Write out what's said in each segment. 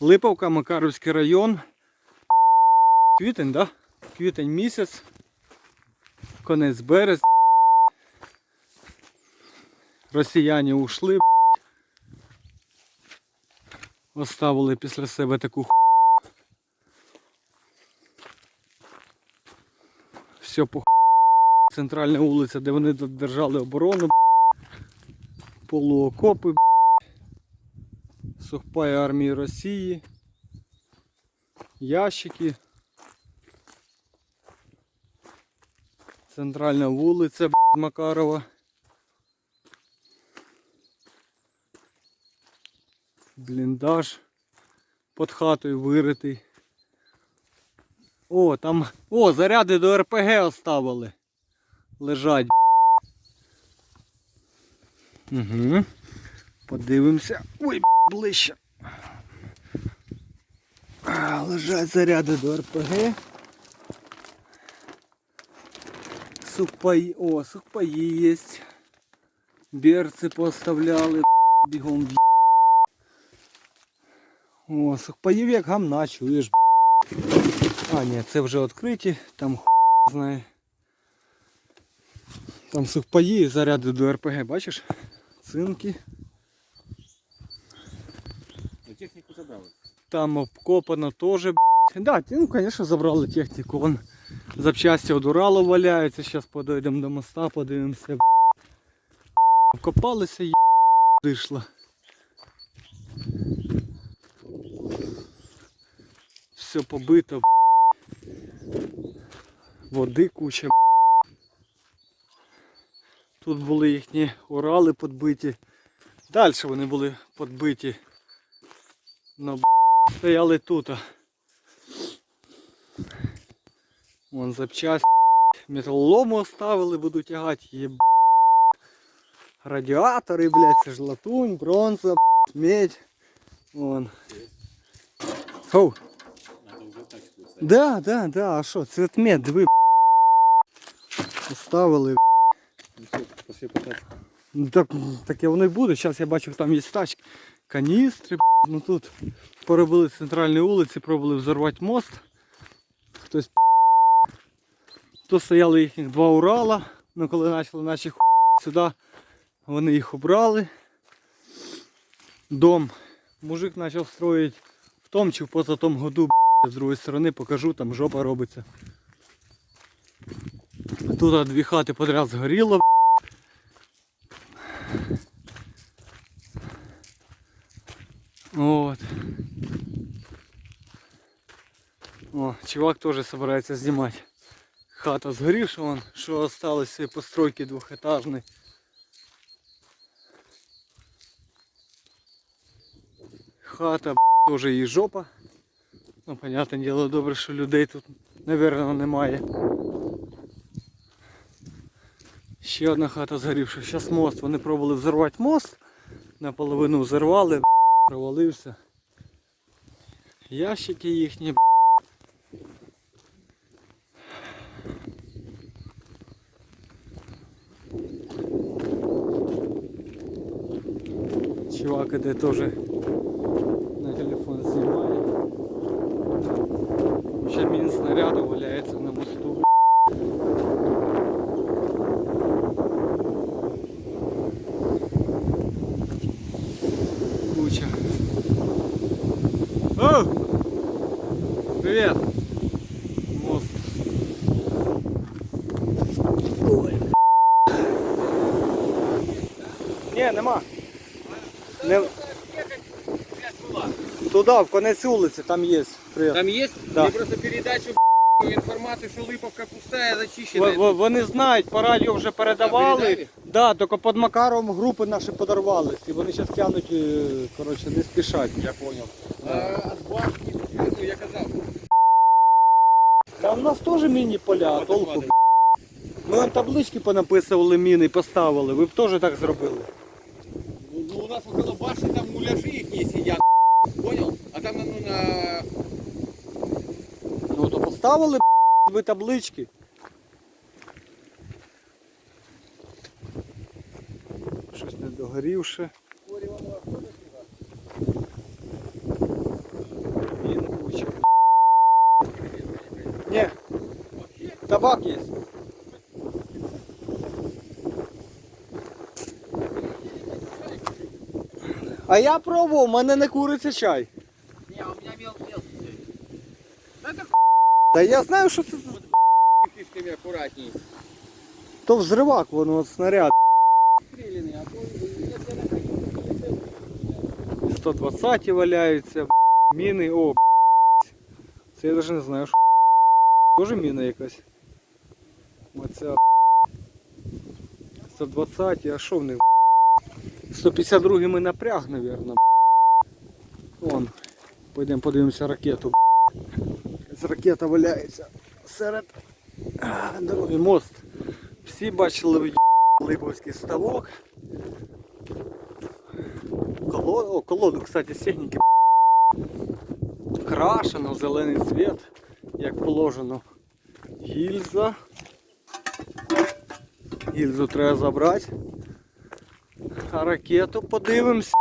Липовка, Макаровський район. Квітень, да? Квітень місяць. Конець березня. Росіяни ушли. Оставили після себе таку ху. Все по. Центральна вулиця, де вони держали оборону. Полуокопи. Сухпай армії Росії. Ящики. Центральна вулиця Макарова. Бліндаж під хатою виритий. О, там. О, заряди до РПГ оставили. Лежать. Угу. Подивимося. Ой, ближче. Лежать заряди до РПГ. Сухпаї. О, сухпаї є. Берці поставляли. Бігом в О, сухпаїв як гамна, чуєш. А, ні, це вже відкриті, там хуй знає. Там сухпаї, заряди до РПГ, бачиш? Цинки. Техніку забрали. Там обкопано теж. Да, ну, звісно, забрали техніку. Вон запчасті від Уралу валяються. Зараз подойдемо до моста, подивимося. Вкопалися і вийшло. Все побито. Води куча. Тут були їхні Урали підбиті. Далі вони були підбиті. Но б***ь, стояли тут. Вон запчасть. Металолому оставили, буду тягати. Є радіатори, блядь, це ж латунь, бронза, медь. Вон. Так. Да, да, да, а що, цветмет, диви. Оставили. Ну. Ну, Так, таке воно і буде. Зараз я бачу, там є тачки, каністри. Ну тут поробили центральні вулиці, пробували взорвати мост. Хтось. Тут стояли їхніх два Урала. Ну коли почали наші ху... сюди, вони їх обрали. Дом. Мужик почав строїти в тому чи в поза тому году. З другої сторони покажу, там жопа робиться. Тут дві хати подряд згоріло. Вот. О, чувак тоже собирается снимать. Хата сгоревшая, вон, что осталось своей постройки двухэтажной. Хата, тоже і жопа. Ну, понятне діло, добре, що людей тут, наверное, немає. Ще одна хата згорівша. Зараз мост. Вони пробували взорвати мост. Наполовину взорвали, провалився. Ящики їхні. Чувак іде теж на телефон знімає. Ще мін снаряду валяється на мосту. б**. куча. О! Привет! Мост. Ой. Не, нема. Не... Туда, в конець вулиці, там є. Там є? Да. Мені просто передачу інформацію, що Липовка пустая, зачищена. В- в- Вони знають, по радіо вже передавали. передали? Да, тільки під Макаровом групи наші подорвались. І вони зараз тягнуть, е, коротше, не спішать. Я понял. А, от бабки, ну я казав. Та у нас теж міні-поля, а толку. Ми вам таблички понаписували міни, поставили. Ви б теж так зробили. Ну, ну, у нас около башни там муляжи їхні сидять понял? А там ну, на... Ну то поставили ви таблички. Щось не догорівше. Він куча. Ні, табак є. А я пробував, у мене не куриться чай. Не, у меня мел мел. Надо Та я знаю, що це фишками аккуратней. то взривак, воно от снаряд. Стреляный, а то я тебе 120 валяються, міни, о, це я навіть не знаю, що Тоже міна якась. Оця 120, а що в них? 152 ми напряг, мабуть. Вон. Пойдемо подивимося ракету. Якась ракета валяється серед дороги. Мост. Всі бачили Липовський ставок. Колоду, о, колоду, кстати, з техніки крашено зелений цвет, як положено. Гільза. Гільзу треба забрати. А ракету подивимось,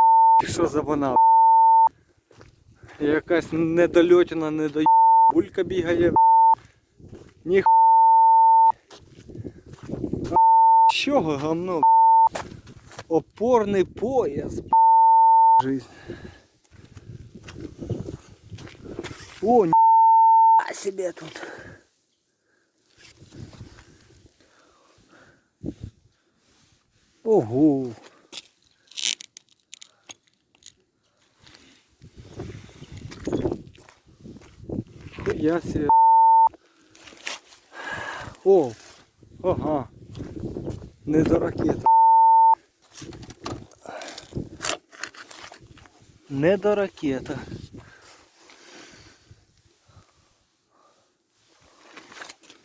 що за вона. Якась недольотина, недо булька бігає. Ні А чого гамно? Опорний пояс. Жизнь. О, ни себе тут. Ого. Я се О, ага. Не до ракети. Не до ракета.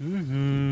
Угу.